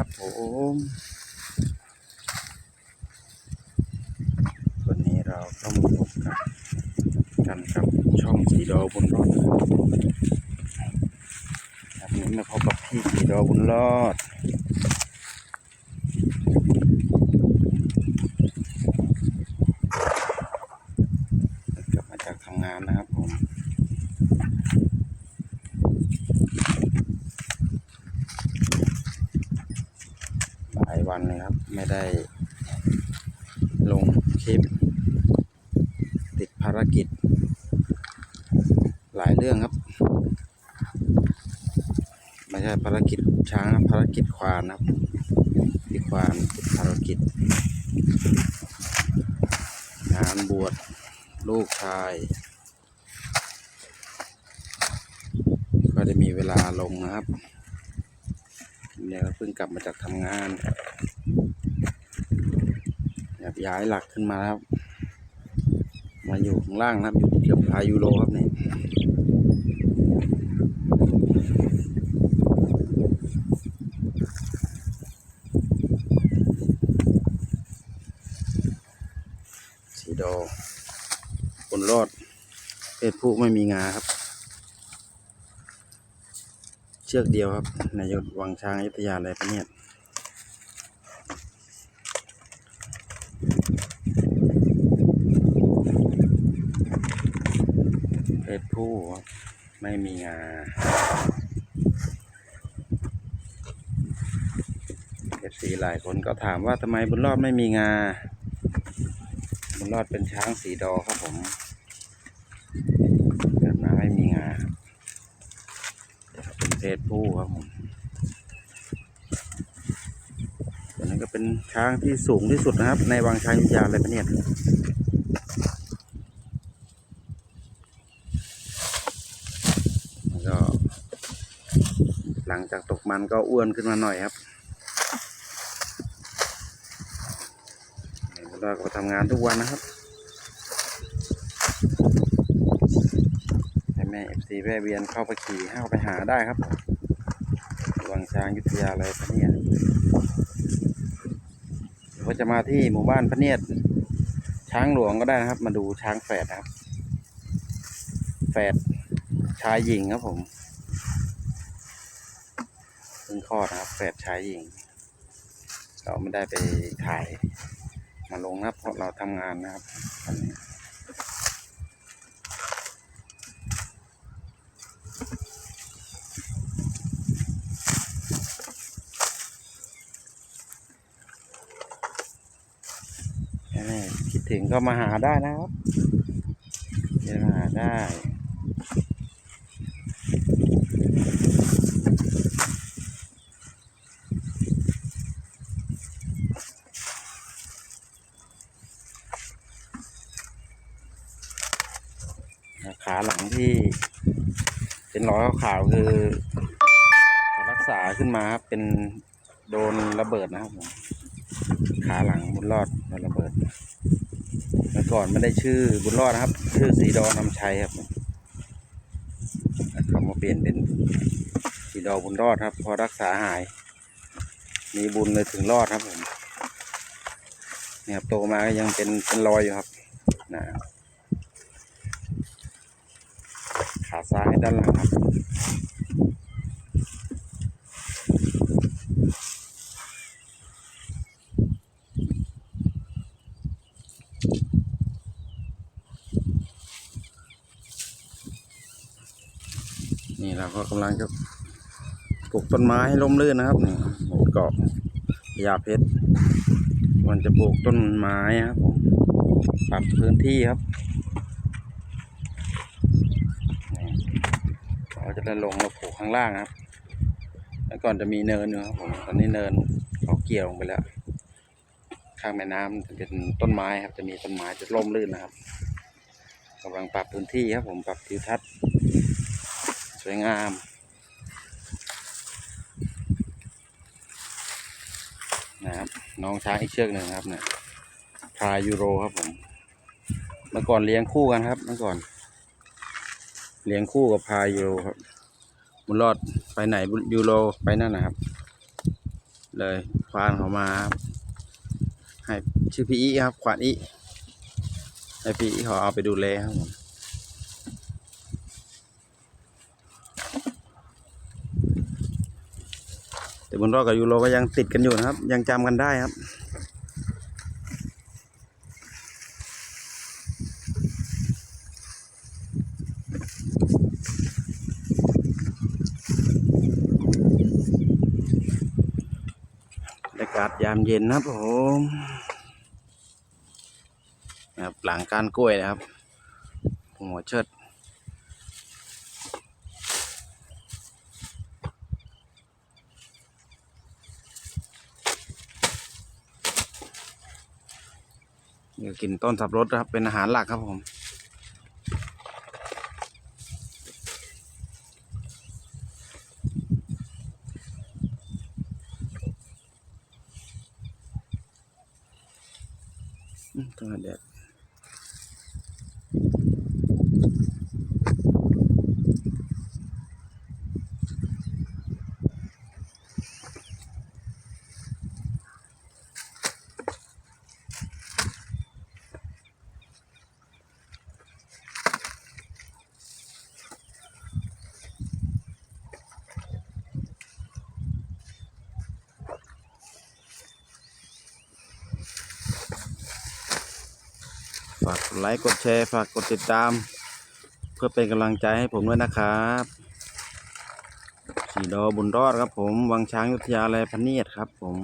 ครับผมวันนี้เราต้องพบกันกันกับช่องสีดอบนรอดครับวันนี้มาพบกับพี่สีดอบนรอด กลับมาจากทำงานนะครับผม หลาย วันเลยครับ ไม่ได้ลงคลิป ติดภารกิจ หลายเรื่องครับ ไม่ใช่ภารกิจช้างภารกิจควานครับที่ควานติดภารกิจ งานบวชลูกชาย ก็ได้มีเวลาลงนะครับ เนี่ยก็เพิ่งกลับมาจากทำงานแบบย้ายหลักขึ้นมาครับมาอยู่ข้างล่างนะครับอยู่เกือบพายูโรครับนี่สีดอบนรอดเพศผู้ไม่มีงาครับ เชือกเดียวครับนายกวังช้างอยุธยาอะไรปะเนี่ยเพศผู้ครับไม่มีงาเอฟซีหลายคนก็ถามว่าทำไมบุญรอดไม่มีงาบุญรอดเป็นช้างสีดอครับผมเกิดมาไม่มีงาครับ เป็นเพศผู้ครับผมตัวนี้ก็เป็นช้างที่สูงที่สุดนะครับ ในวังช้างยุยาเลยปะเนี่ยแล้วก็ หลังจากตกมันก็อ้วนขึ้นมาหน่อยครับเราก็ทำงานทุกวันนะครับ ให้เอฟซีแวะเวียนเข้าไปขี่เข้าไปหาได้ครับวังช้างยุทธยาอะไรพะเนียดหรือว่าจะมาที่หมู่บ้านพะเนียด ช้างหลวงก็ได้นะครับ มาดูช้างแฝดนะครับ แฝดชายหญิงครับผมเพิ่งคลอดนะครับแฝดชายหญิง เราไม่ได้ไปถ่ายมาลงนะเพราะเราทำงานนะครับตอนนี้ ถึงก็มาหาได้นะครับมาหาได้ขาหลังที่เป็นรอยขาวๆคือรักษาขึ้นมาครับเป็นโดนระเบิดนะครับผมขาหลังบุญรอดโดนระเบิด มื่อก่อนไม่ได้ชื่อบุญรอดนะครับ ชื่อสีดอนำชัยครับเขามาเปลี่ยนเป็นสีดอบุญรอดครับ พอรักษาหาย มีบุญเลยถึงรอดครับผมเนี่ยครับโตมาก็ยังเป็นเป็นรอยอยู่ครับนะขาซ้ายด้านหลังครับ เราก็กำลังจะปลูกต้นไม้ให้ร่มรื่นนะครับนี่หมูเกาะยาเพชรมันจะปลูกต้นไม้ครับผมปรับพื้นที่ครับเราจะได้ลงมาปลูกข้างล่างครับ แล้วก่อนจะมีเนินอยู่ครับผมตอนนี้เนินเขาเกี่ยวลงไปแล้วข้างแม่น้ำจะเป็นต้นไม้ครับ จะมีต้นไม้จะร่มรื่นนะครับกำลังปรับพื้นที่ครับผมปรับทิวทัศน์ วยงาม นะครับ น้องช้างอีกเชือกหนึ่งครับเนี่ยพายูโรครับผม เมื่อก่อนเลี้ยงคู่กันครับเมื่อก่อน เลี้ยงคู่กับพายูโรครับบุญรอดไปไหนยูโรไปนั่นนะครับ เลยควานเขามาครับให้ชื่อพี่อีครับควานอีให้พี่อีเขาเอาไปดูแลครับผม บนรอดกับยูโรก็ยังติดกันอยู่นะครับ ยังจำกันได้ครับบรรยากาศยามเย็นนะครับผมนะครับหลังการกล้วยนะครับหัวเชิด นี่ก็กินต้นสับรสครับ เป็นอาหารหลักครับผม อืมต้องหาแดด ฝากกดไลค์กดแชร์ ฝากกดติดตาม เพื่อเป็นกำลังใจให้ผมด้วยนะครับสีดอบุญรอดครับผม วังช้างยุทธยาอะไรพเนียดครับผม